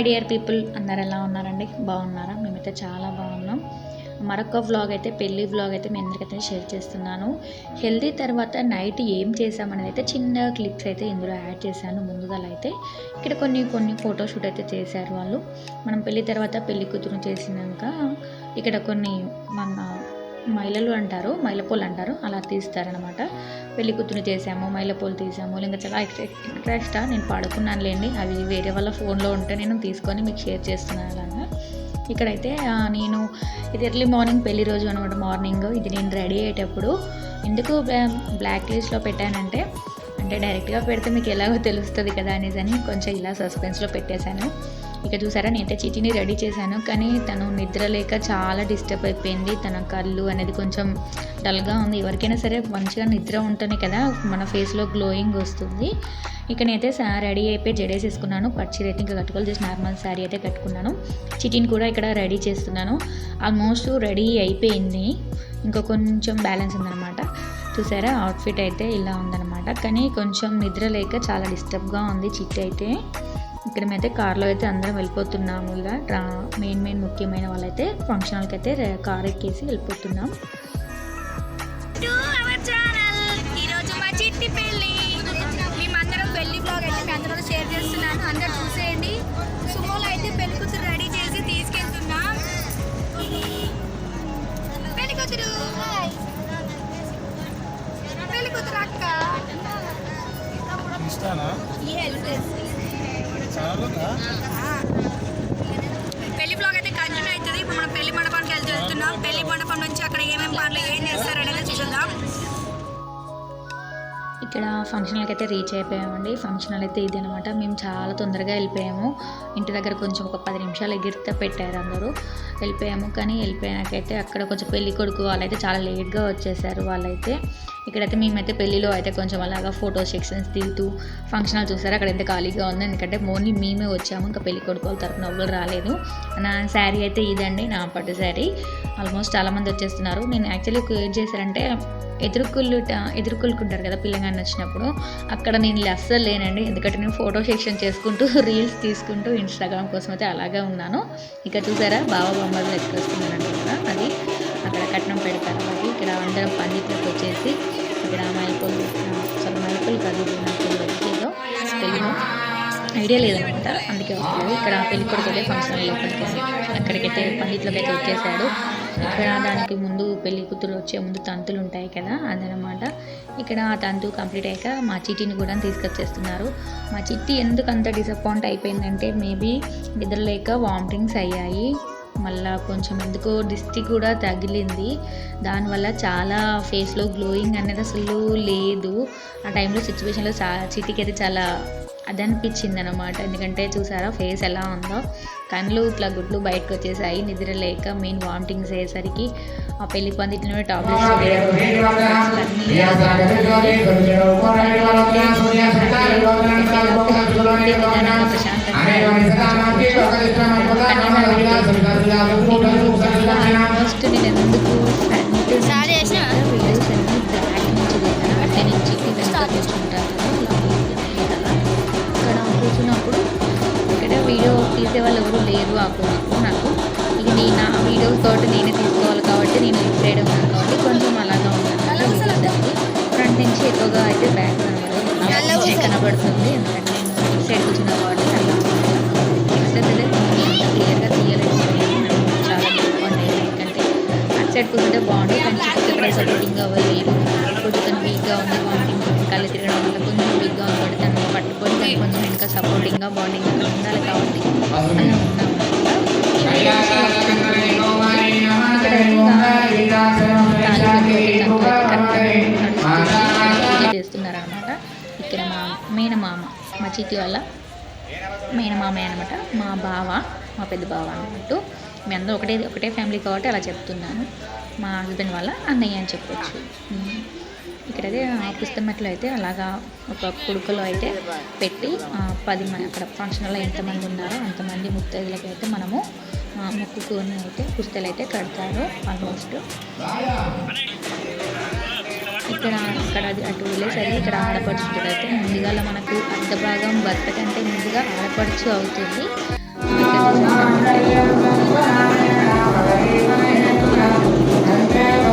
My dear people అందరు ఎలా ఉన్నారండి? బాగున్నారా? మేమైతే చాలా బాగున్నాం. మరొక వ్లాగ్ అయితే పెళ్ళి వ్లాగ్ అయితే మీ అందరికైతే షేర్ చేస్తున్నాను. హెల్దీ తర్వాత నైట్ ఏం చేసామనేది అయితే చిన్న క్లిప్స్ అయితే ఇందులో యాడ్ చేశాను. ముందుగా అయితే ఇక్కడ కొన్ని కొన్ని ఫోటోషూట్ అయితే చేశారు వాళ్ళు. మనం పెళ్ళి తర్వాత పెళ్ళి కూతురు చేసినాక ఇక్కడ కొన్ని మన మైలలు అంటారు మైలపూలు అంటారు. అలా తీస్తారనమాట పెళ్ళి కూతురు చేసాము మైలపూలు తీసాము ఇంకా చాలా ఎక్స్ట్రా నేను పాడుకున్నాను లేండి అవి వేరే వాళ్ళ ఫోన్లో ఉంటే నేను తీసుకొని మీకు షేర్ చేస్తున్నాను అలాగా. ఇక్కడైతే నేను ఇది ఎర్లీ మార్నింగ్ పెళ్ళి రోజు అనమాట మార్నింగ్. ఇది నేను రెడీ అయ్యేటప్పుడు. ఎందుకు బ్లాక్ లిస్ట్లో పెట్టానంటే అంటే డైరెక్ట్గా పెడితే మీకు ఎలాగో తెలుస్తుంది కదా అనేసి అని కొంచెం ఇలా సస్పెన్స్లో పెట్టేశాను. ఇక చూసారా నేనైతే చిటిని రెడీ చేశాను. కానీ తను నిద్ర లేక చాలా డిస్టర్బ్ అయిపోయింది. తన కళ్ళు అనేది కొంచెం డల్గా ఉంది. ఎవరికైనా సరే మంచిగా నిద్ర ఉంటేనే కదా మన ఫేస్లో గ్లోయింగ్ వస్తుంది. ఇక నేనైతే సా రెడీ అయిపోయి జడేసేసుకున్నాను. పచ్చి రైతే ఇంకా కట్టుకోవాలి. జస్ట్ నార్మల్ శారీ అయితే కట్టుకున్నాను. చిటిని కూడా ఇక్కడ రెడీ చేస్తున్నాను. ఆల్మోస్ట్ రెడీ అయిపోయింది. ఇంకా కొంచెం బ్యాలెన్స్ ఉందన్నమాట. చూసారా అవుట్ఫిట్ అయితే ఇలా ఉందన్నమాట. కానీ కొంచెం నిద్ర లేక చాలా డిస్టర్బ్గా ఉంది. చిట్టి అయితే ఇక్కడ మేమైతే కార్లో అయితే అందరం వెళ్ళిపోతున్నాము ఇలా. ట్రా మెయిన్ మెయిన్ ముఖ్యమైన వాళ్ళైతే ఫంక్షన్ హాల్కి అయితే కార్ ఎక్కేసి వెళ్ళిపోతున్నాం. టు అవర్ ఛానల్ ఈరోజు మా చిట్టి పెళ్ళి. మేమందరం పెళ్ళి బ్లాగ్ అయితే మీ అందరూ షేర్ చేస్తున్నాను. అందరు చూసేయండి. సుమోలో అయితే పెళ్ళి కూతురు రెడీ చేసి తీసుకెళ్తున్నాం. పెళ్ళి కూతురు. పెళ్ళి కూతురు అక్క. ఇస్తానా ఈ ఇక్కడ ఫంక్షన్ హాల్కి అయితే రీచ్ అయిపోయామండి. ఫంక్షన్ హాల్ అయితే ఇది అనమాట మేము చాలా తొందరగా వెళ్ళిపోయాము. ఇంటి దగ్గర కొంచెం ఒక పది నిమిషాలు ఎగిరితే పెట్టారు అందరూ. వెళ్ళిపోయాము. కానీ వెళ్ళిపోయాకైతే అక్కడ కొంచెం పెళ్ళి కొడుకు వాళ్ళైతే చాలా లేట్గా వచ్చేసారు వాళ్ళైతే. ఇక్కడైతే మేమైతే పెళ్ళిలో అయితే కొంచెం అలాగా ఫోటో సెక్షన్స్ దిగుతూ ఫంక్షన్ హాల్ చూసారు. అక్కడ ఎంత ఖాళీగా ఉంది. ఎందుకంటే ఓన్లీ మేమే వచ్చాము. ఇంకా పెళ్ళి కొడుకు వాళ్ళ తరఫున ఎవరు రాలేదు. నా శారీ అయితే ఇదండి. నా పట్టు శారీ. ఆల్మోస్ట్ చాలామంది వచ్చేస్తున్నారు. నేను యాక్చువల్లీ ఏం చేశారంటే ఎదుర్కొల్లుట ఎదుర్కొల్లుకుంటారు కదా పిల్లగాని వచ్చినప్పుడు అక్కడ నేను అస్సలు లేనండి. ఎందుకంటే నేను ఫోటో సెక్షన్ చేసుకుంటూ రీల్స్ తీసుకుంటూ ఇన్స్టాగ్రామ్ కోసం అయితే అలాగే ఉన్నాను. ఇక చూసారా బాబా బొమ్మలు ఎత్తుకొస్తున్నానంట కదా అది అక్కడ కట్నం పెడతారు. అది ఇక్కడ అందరం పండితులకు వచ్చేసి ఇక్కడ మైల్పూలు అసలు మైల్పూలు కాదు నాకు ఏదో తెలియదు ఐడియా లేదనమాట. అందుకే వస్తుంది ఇక్కడ పెళ్ళి కొడుకు ఫంక్షన్ లోపలికి అక్కడికైతే పండిట్లోకి అయితే వచ్చేసాడు. ఇక్కడ దానికి ముందు పెళ్ళి కూతురు వచ్చే ముందు తంతులు ఉంటాయి కదా అదనమాట. ఇక్కడ ఆ తంతు కంప్లీట్ అయ్యాక మా చిట్టిని కూడా తీసుకొచ్చేస్తున్నారు. మా చిట్టి ఎందుకు అంత డిసప్పాయింట్ అయిపోయిందంటే మేబీ నిద్రలేక వామిటింగ్స్ అయ్యాయి. మళ్ళా కొంచెం ఎందుకో దిష్టి కూడా తగిలింది. దానివల్ల చాలా ఫేస్లో గ్లోయింగ్ అనేది అసలు లేదు. ఆ టైంలో సిచ్యువేషన్లో చా చిట్టికి అయితే చాలా అది అనిపించింది అనమాట ఎందుకంటే చూసారా ఫేస్ ఎలా ఉందో కళ్ళు ఇట్లా గుడ్లు బయటకు వచ్చేసాయి నిద్ర లేక మెయిన్ వామిటింగ్స్ అయ్యేసరికి ఆ పెళ్ళి పందిట్లోనే టాబ్లెట్స్ ఆల్మోస్ట్ నేను ఎందుకు ఫ్రంట్ Start చేసినా? వీడియోస్ అన్ని బ్యాక్ నుంచి కదా వీడియో తీసే వాళ్ళు ఎవరు లేరు ఆ పొజిట్లో నాకు. ఇక నేను నా వీడియోస్ తోటి నేనే తీసుకోవాలి కాబట్టి నేను ఇటు సైడ్ ఉన్నాను కాబట్టి కొంచెం అలాగా ఉన్నాను ఫ్రంట్ నుంచి ఎక్కువగా అయితే బ్యాక్ కనబడుతుంది ఎందుకంటే నేను సైడ్ కూర్చున్న కాబట్టి అలా నెక్స్ట్ అయితే క్లియర్గా తీయలేదు చాలా ఎందుకంటే అటు సైడ్ కూర్చుంటే బాగుంది కానీ సపోర్టింగ్గా అవ్వలేదు. తను వీక్గా ఉంది. కళ్ళు తిరగడం వల్ల కొంచెం బిగ్గా ఉంది కాబట్టి పట్టుకొని కొంచెం ఇంకా సపోర్టింగ్గా బాండింగ్ ఉండాలి కాబట్టి అలా ఉన్నాం చేస్తున్నారనమాట ఇక్కడ మా మేనమామ మా చిట్టి వాళ్ళ మేనమామే అనమాట మా బావ మా పెద్ద బావ అన్నట్టు. మీ అందరూ ఒకటే ఒకటే ఫ్యామిలీ కాబట్టి అలా చెప్తున్నాను. మా హస్బెండ్ వాళ్ళ అన్నయ్య అని చెప్పొచ్చు. ఇక్కడైతే ఆ పుస్తమెట్లో అయితే అలాగా ఒక కుడుకలో అయితే పెట్టి పది మంది అక్కడ ఫంక్షన్లో ఎంతమంది ఉన్నారో అంతమంది ముత్తైదులకి అయితే మనము మొక్కుకొని అయితే పుస్తలు అయితే కడతారు ఆల్మోస్ట్. ఇక్కడ అక్కడ అది అటు వెళ్ళేసరికి ఇక్కడ ఆడపడుచుడు అయితే ముందుగా మనకు అర్ధ భాగం భర్త కంటే ముందుగా ఆడపడుచు అవుతుంది. ఇక్కడ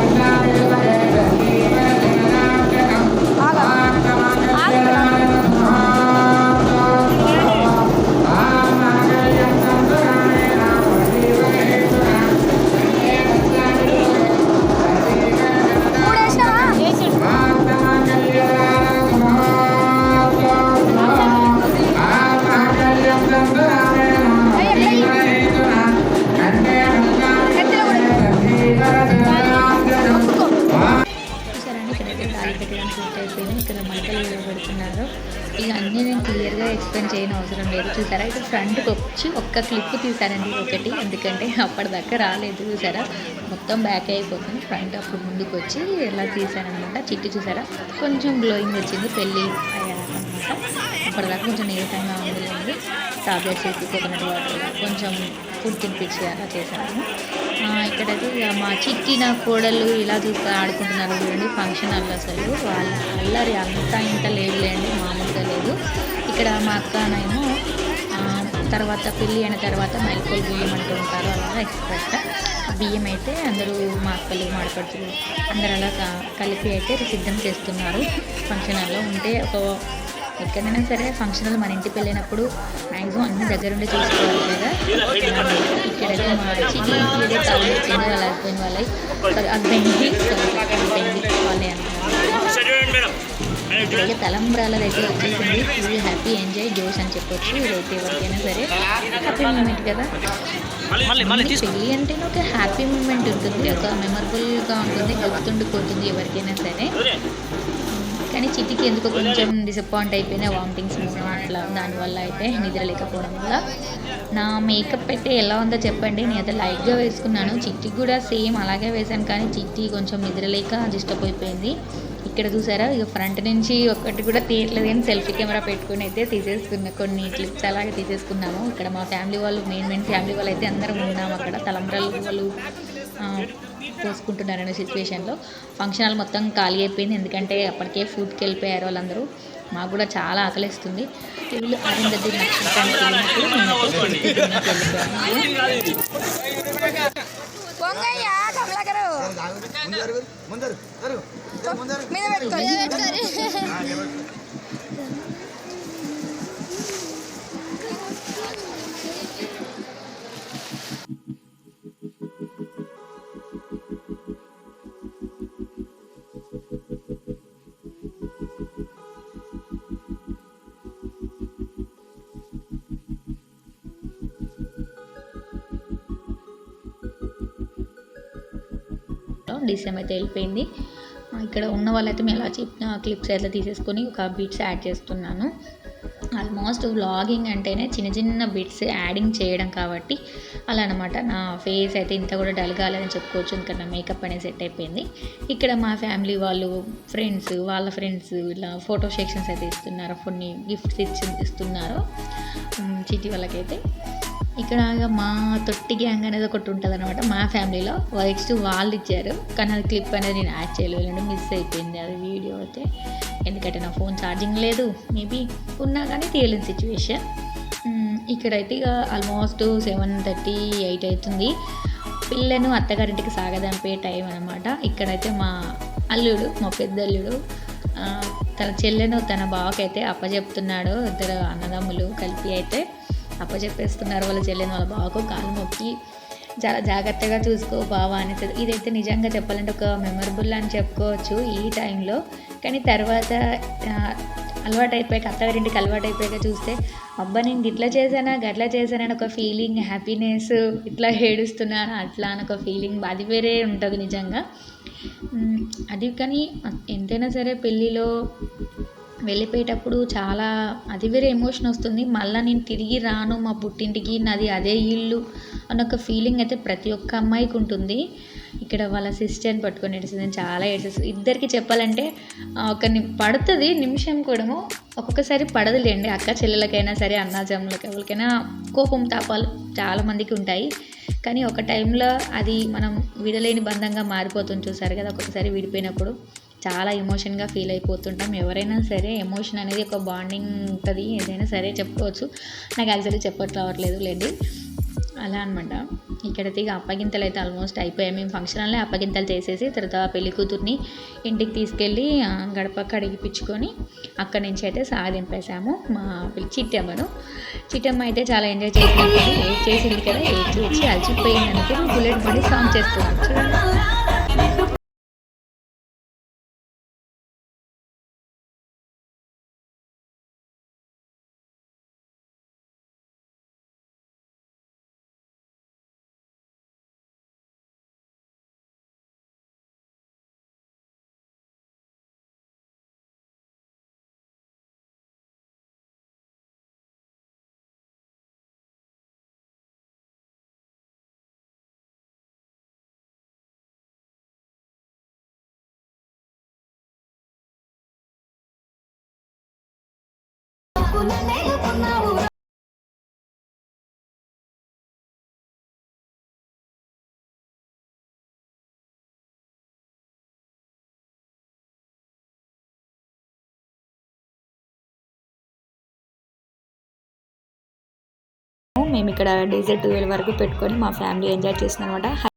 ఒక్క క్లిప్ తీసారండి ఒకటి ఎందుకంటే అప్పటిదాకా రాలేదు చూసారా? మొత్తం బ్యాక్ అయిపోతుంది ఫ్రంట్ అప్పుడు ముందుకు వచ్చి ఇలా తీసారనమాట చిట్టి చూసారా? కొంచెం గ్లోయింగ్ వచ్చింది పెళ్ళి అయ్యారనమాట అప్పటిదాకా కొంచెం నీరసంగా ఉంది టాబ్లెట్స్ వేసి కోకోనట్ వాటర్ కొంచెం ఫుడ్ తినిపించి అలా చేశాను. ఇక్కడ ఇక్కడైతే మా చిట్టి నా కోడలు ఇలా చూస్తే ఆడుకుంటున్నారు చూడండి ఫంక్షన్ హాల్లో అసలు. వాళ్ళ అల్లరి అంతా ఇంత లేదులేండి మామూలుగా లేదు. ఇక్కడ మా అక్కనేమో నేను తర్వాత పెళ్ళి అయిన తర్వాత మైల్కోల్ బియ్యం అంటూ ఉంటారు అలా ఎక్స్ప్రెస్గా బియ్యం అయితే అందరూ మా అక్కలు మాడపడుతులు అందరు అలా కలిపి అయితే సిద్ధం చేస్తున్నారు. ఫంక్షన్ హాల్లో ఉంటే ఒక ఎక్కడైనా సరే ఫంక్షన్లు మన ఇంటికి వెళ్ళినప్పుడు మ్యాక్సిమం అన్ని దగ్గరుండి చూసుకోవాలి కదా. ఇక్కడైతే మా చిన్న ఏదో తాళి వచ్చిందో వాళ్ళ హస్బెండ్ వాళ్ళ హస్బెండ్కి హస్బెండ్కి వాళ్ళే అన్నారు ఇక్కడైతే తలంబ్రాలది అయితే వచ్చేసింది. ఫుల్ హ్యాపీ ఎంజాయ్ జోష్ అని చెప్పొచ్చు. ఇదైతే ఎవరికైనా సరే హ్యాపీ మూమెంట్ కదా. పెళ్ళి అంటేనే ఒక హ్యాపీ మూమెంట్ ఉంటుంది ఒక మెమరబుల్గా ఉంటుంది గుర్తుండిపోతుంది ఎవరికైనా సరే. కానీ చిట్టికి ఎందుకో కొంచెం డిసప్పాయింట్ అయిపోయినా వామిటింగ్స్ అట్లా దానివల్ల అయితే నిద్ర లేకపోవడం వల్ల. నా మేకప్ అయితే ఎలా ఉందో చెప్పండి. నేను అయితే లైట్గా వేసుకున్నాను. చిట్టికి కూడా సేమ్ అలాగే వేశాను. కానీ చిట్టి కొంచెం నిద్ర లేక డిస్టర్బ్ అయిపోయింది. ఇక్కడ చూసారా? ఇక ఫ్రంట్ నుంచి ఒకటి కూడా తీయట్లేదు కానీ సెల్ఫీ కెమెరా పెట్టుకుని అయితే తీసేసుకున్న కొన్ని క్లిప్స్ అలాగే తీసేసుకున్నాము. ఇక్కడ మా ఫ్యామిలీ వాళ్ళు మెయిన్ మెయిన్ ఫ్యామిలీ వాళ్ళు అయితే అందరం ఉన్నాము అక్కడ. తలంబ్రాలు వాళ్ళు పోసుకుంటున్నారనే సిచ్యువేషన్లో ఫంక్షన్ హాల్ మొత్తం ఖాళీ అయిపోయింది. ఎందుకంటే అప్పటికే ఫుడ్కి వెళ్ళిపోయారు వాళ్ళందరూ. మాకు కూడా చాలా ఆకలిస్తుంది. వీళ్ళు అరుంధతి నక్షత్రానికి వెళ్ళినప్పుడు మేమైతే ఫుడ్కి తినడానికి వెళ్ళిపోయాము పొంగయ్య కమలాకరు ముందరు జరుగు ముందరు మీద అయితే వెళ్ళిపోయింది ఇక్కడ ఉన్న వాళ్ళైతే మేము ఎలా చెప్పిన క్లిప్స్ అయితే తీసేసుకొని ఒక బిట్స్ యాడ్ చేస్తున్నాను. ఆల్మోస్ట్ వ్లాగింగ్ అంటేనే చిన్న చిన్న బిట్స్ యాడింగ్ చేయడం కాబట్టి అలా అనమాట నా ఫేస్ అయితే ఇంత కూడా డల్ కాలేదని చెప్పుకోవచ్చు. ఇంకా నా మేకప్ అనేది సెట్ అయిపోయింది. ఇక్కడ మా ఫ్యామిలీ వాళ్ళు ఫ్రెండ్స్ వాళ్ళ ఫ్రెండ్స్ ఇలా ఫోటో సెక్షన్స్ అయితే ఇస్తున్నారు? కొన్ని గిఫ్ట్స్ ఇచ్చి ఇస్తున్నారు? చిటి వాళ్ళకైతే. ఇక్కడ మా తొట్టి గ్యాంగ్ అనేది ఒకటి ఉంటుంది అనమాట మా ఫ్యామిలీలో నెక్స్ట్ వాళ్ళు ఇచ్చారు కానీ అది క్లిప్ అనేది నేను యాడ్ చేయలేదు. మిస్ అయిపోయింది అది వీడియో అయితే. ఎందుకంటే నా ఫోన్ ఛార్జింగ్ లేదు. మేబీ ఉన్నా కానీ తీయలేని సిచ్యువేషన్ ఇక్కడైతే ఇక ఆల్మోస్ట్ సెవెన్ థర్టీ ఎయిట్ అవుతుంది. పిల్లను అత్తగారింటికి సాగదంపే టైం అనమాట ఇక్కడైతే మా అల్లుడు మా పెద్దల్లుడు తన చెల్లెను తన బావకైతే అప్పచెప్తున్నాడు ఇద్దరు అన్నదమ్ములు కలిపి అయితే. అప్పచెప్పేస్తున్నారు వాళ్ళ చెల్లెని వాళ్ళ బావకు కాలు నొక్కి చాలా జాగ్రత్తగా చూసుకో బావా అనేసి. ఇదైతే నిజంగా చెప్పాలంటే ఒక మెమరబుల్ అని చెప్పుకోవచ్చు ఈ టైంలో. కానీ తర్వాత అలవాటైపోయాక అలవాటు అయిపోయాక అత్తగారింటికి అలవాటు అయిపోయాక చూస్తే అబ్బా నేను ఇట్లా చేశానా గట్లా చేశానని ఒక ఫీలింగ్ హ్యాపీనెస్ ఇట్లా ఏడుస్తున్నాను అట్లా అని ఒక ఫీలింగ్ అది వేరే ఉంటుంది నిజంగా. అది కానీ ఎంతైనా సరే పెళ్ళిలో వెళ్ళిపోయేటప్పుడు చాలా అది వేరే ఎమోషన్ వస్తుంది. మళ్ళీ నేను తిరిగి రాను మా పుట్టింటికి నాది అదే ఇల్లు అన్న ఒక ఫీలింగ్ అయితే ప్రతి ఒక్క అమ్మాయికి ఉంటుంది. ఇక్కడ వాళ్ళ సిస్టర్ని పట్టుకొని ఏడుస్తుంది. చాలా ఏడ్చేస్తుంది ఇద్దరికి చెప్పాలంటే ఒక ని- పడుతుంది నిమిషం కూడా ఒక్కొక్కసారి పడదులేండి. అక్క చెల్లెలకైనా సరే అన్నాజమ్ములకి ఎవరికైనా కోపం తాపాలు చాలా మందికి ఉంటాయి. కానీ ఒక టైంలో అది మనం విడలేని బంధంగా మారిపోతుంది చూసారు కదా ఒక్కొక్కసారి విడిపోయినప్పుడు. చాలా ఎమోషన్గా ఫీల్ అయిపోతుంటాం. ఎవరైనా సరే ఎమోషన్ అనేది ఒక బాండింగ్ ఉంటుంది. ఏదైనా సరే చెప్పుకోవచ్చు. నాకు యాక్చువల్లీ చెప్పట్లు రావట్లేదు లేండి. అలా అనమాట ఇక్కడైతే ఇక అప్పగింతలు అయితే ఆల్మోస్ట్ అయిపోయాయి. మేము ఫంక్షన్ హాల్లో అప్పగింతలు చేసేసి తర్వాత పెళ్ళి కూతుర్ని ఇంటికి తీసుకెళ్ళి గడపక్క గడప కడిగిపించుకొని అక్కడి నుంచి అయితే సాధింపేశాము మా చిట్టమ్మను. చిట్టమ్మ అయితే చాలా ఎంజాయ్ చేసినప్పుడు ఏడ్ చేసింది కదా ఏడ్ చేసి అలసిపోయింది అనుకుని బుల్లెట్ బండి సాంగ్ చేస్తున్నాం. మేము ఇక్కడ డీజే ట్వెల్వ్ వరకు పెట్టుకొని మా ఫ్యామిలీ ఎంజాయ్ చేస్తున్నాం అనమాట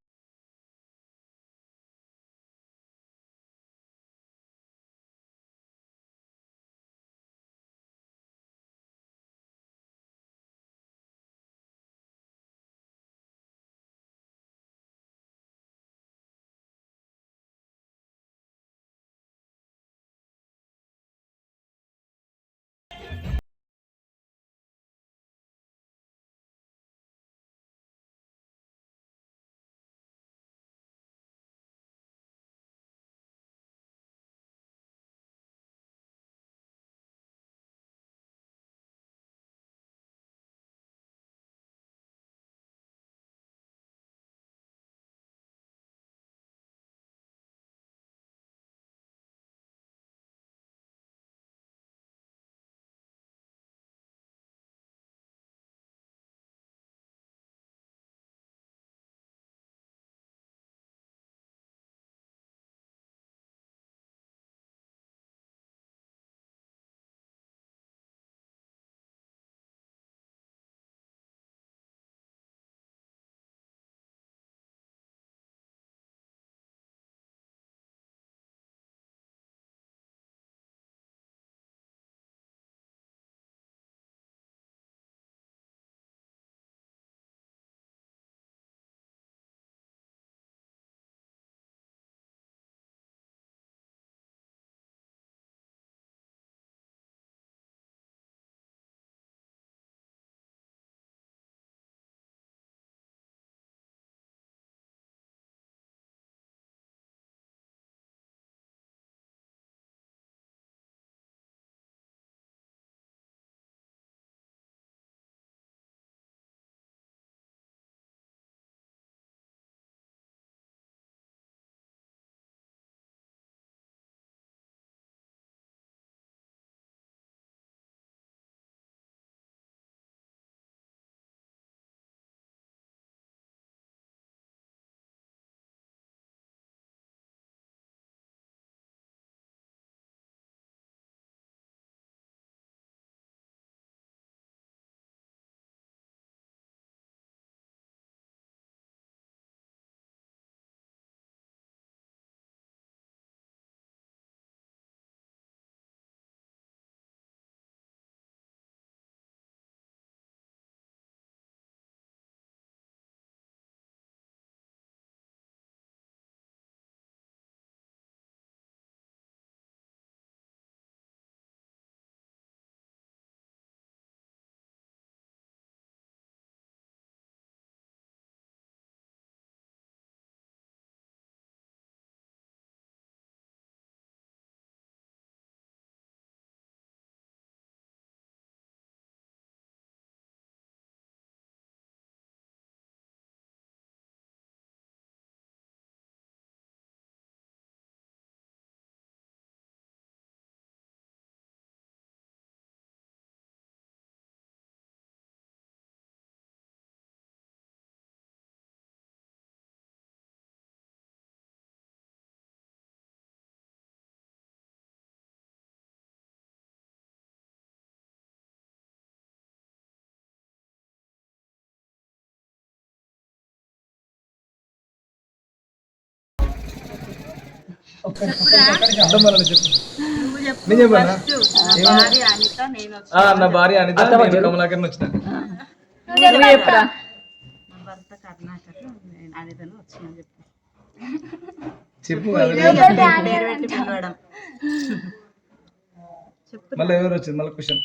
నా భార్య అనిత నేను కమలాకర్ వచ్చిన. చెప్పు. మళ్ళీ ఎవరు వచ్చింది? మళ్ళీ క్వశ్చన్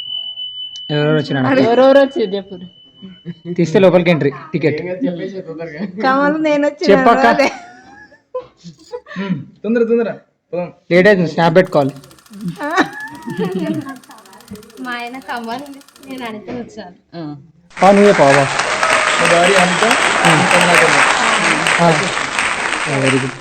ఎవరెవరు వచ్చిన? ఎవరెవరు వచ్చి చెప్పు. తీస్తే లోపలికి ఎంట్రీ టికెట్ చెప్పక్క. తొందర తొందర. పోదాం. లేట్ అవుతుంది స్నాప్ పెట్టుకోవాలి మా ఆయన కమ్మలు నేను అనితే వచ్చాను. నువ్వే పావా వెరీ గుడ్